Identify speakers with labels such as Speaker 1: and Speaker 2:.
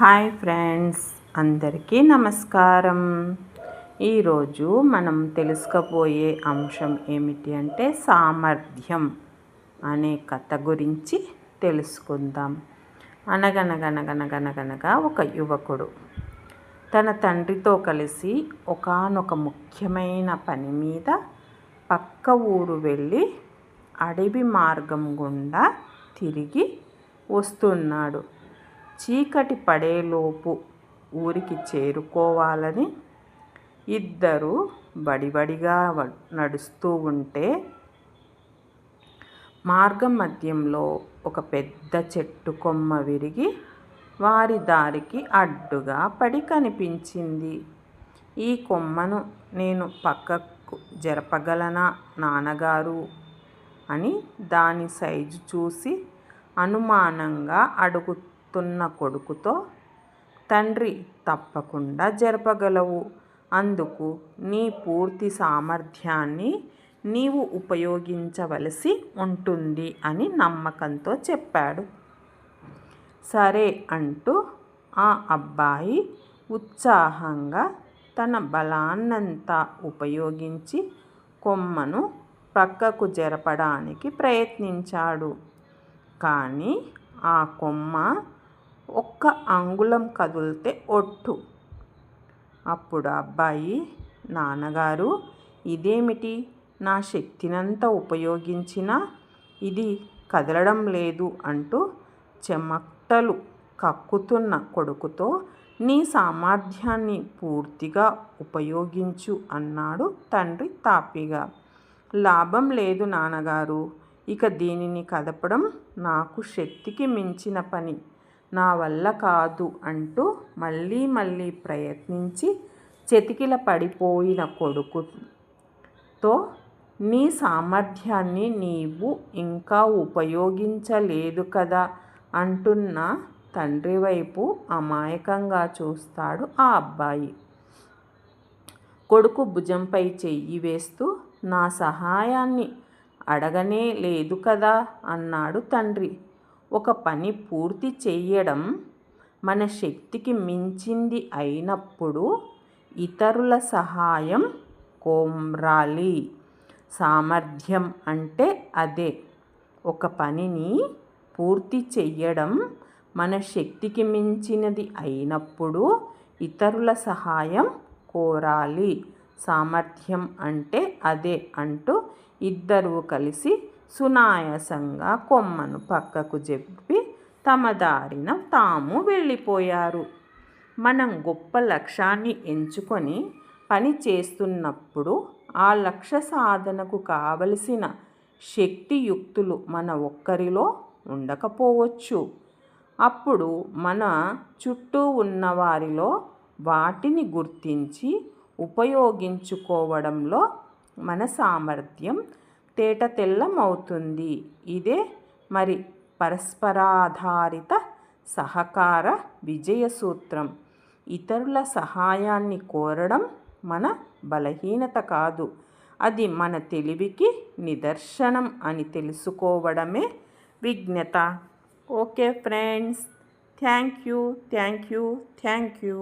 Speaker 1: Hi friends అందరికీ నమస్కారం. ఈరోజు మనం తెలుసుకోబోయే అంశం ఏమిటి అంటే సామర్థ్యం అనే కథ గురించి తెలుసుకుందాం. అనగనగనగనగనగనగా ఒక యువకుడు తన తండ్రితో కలిసి ఒకనొక ముఖ్యమైన పని మీద పక్క ఊరు వెళ్ళి అడవి మార్గం గుండా తిరిగి వస్తున్నాడు. చీకటి పడేలోపు ఊరికి చేరుకోవాలని ఇద్దరు బడిబడిగా నడుస్తూ ఉంటే మార్గం మధ్యంలో ఒక పెద్ద చెట్టు కొమ్మ విరిగి వారి దారికి అడ్డుగా పడి కనిపించింది. ఈ కొమ్మను నేను పక్కకు జరపగలనా నాన్నగారు? అని దాని సైజు చూసి అనుమానంగా అడుగు అడుగుతున్న కొడుకుతో తండ్రి తప్పకుండా జరపగలవు. అందుకు నీ పూర్తి సామర్థ్యాన్ని నీవు ఉపయోగించవలసి ఉంటుంది అని నమ్మకంతో చెప్పాడు. సరే అంటూ ఆ అబ్బాయి ఉత్సాహంగా తన బలాన్నంతా ఉపయోగించి కొమ్మను ప్రక్కకు జరపడానికి ప్రయత్నించాడు. కానీ ఆ కొమ్మ ఒక్క అంగుళం కదిలితే ఒట్టు. అప్పుడు అబ్బాయి నాన్నగారు ఇదేమిటి? నా శక్తినంతా ఉపయోగించినా ఇది కదలడం లేదు అంటూ చెమటలు కక్కుతున్న కొడుకుతో నీ సామర్థ్యాన్ని పూర్తిగా ఉపయోగించు అన్నాడు తండ్రి తాపిగా. లాభం లేదు నాన్నగారు. ఇక దీనిని కదపడం నాకు శక్తికి మించిన పని. నా వల్ల కాదు అంటూ మళ్ళీ మళ్ళీ ప్రయత్నించి చెతికిల పడిపోయిన కొడుకుతో నీ సామర్థ్యాన్ని నీవు ఇంకా ఉపయోగించలేదు కదా అంటున్న తండ్రి వైపు అమాయకంగా చూస్తాడు ఆ అబ్బాయి. కొడుకు భుజంపై చెయ్యి వేస్తూ నా సహాయాన్ని అడగనే లేదు కదా అన్నాడు తండ్రి. ఒక పని పూర్తి చేయడం మన శక్తికి మించింది అయినప్పుడు ఇతరుల సహాయం కోమ్రాలి. సామర్థ్యం అంటే అదే. ఒక పనిని పూర్తి చెయ్యడం మన శక్తికి మించినది అయినప్పుడు ఇతరుల సహాయం కోరాలి. సామర్థ్యం అంటే అదే అంటూ ఇద్దరూ కలిసి సునాయాసంగా కొమ్మను పక్కకు చెప్పి తమ దారిన తాము వెళ్ళిపోయారు. మనం గొప్ప లక్ష్యాన్ని ఎంచుకొని పని చేస్తున్నప్పుడు ఆ లక్ష్య సాధనకు కావలసిన శక్తియుక్తులు మన ఒక్కరిలో ఉండకపోవచ్చు. అప్పుడు మన చుట్టూ ఉన్న వారిలో వాటిని గుర్తించి ఉపయోగించుకోవడంలో మన సామర్థ్యం తేట తెల్లమవుతుంది ఇదే మరి పరస్పరాధారిత సహకార విజయ సూత్రం. ఇతరుల సహాయాన్ని కోరడం మన బలహీనత కాదు. అది మన తెలివికి నిదర్శనం అని తెలుసుకోవడమే విజ్ఞత. Okay friends thank you thank you thank you.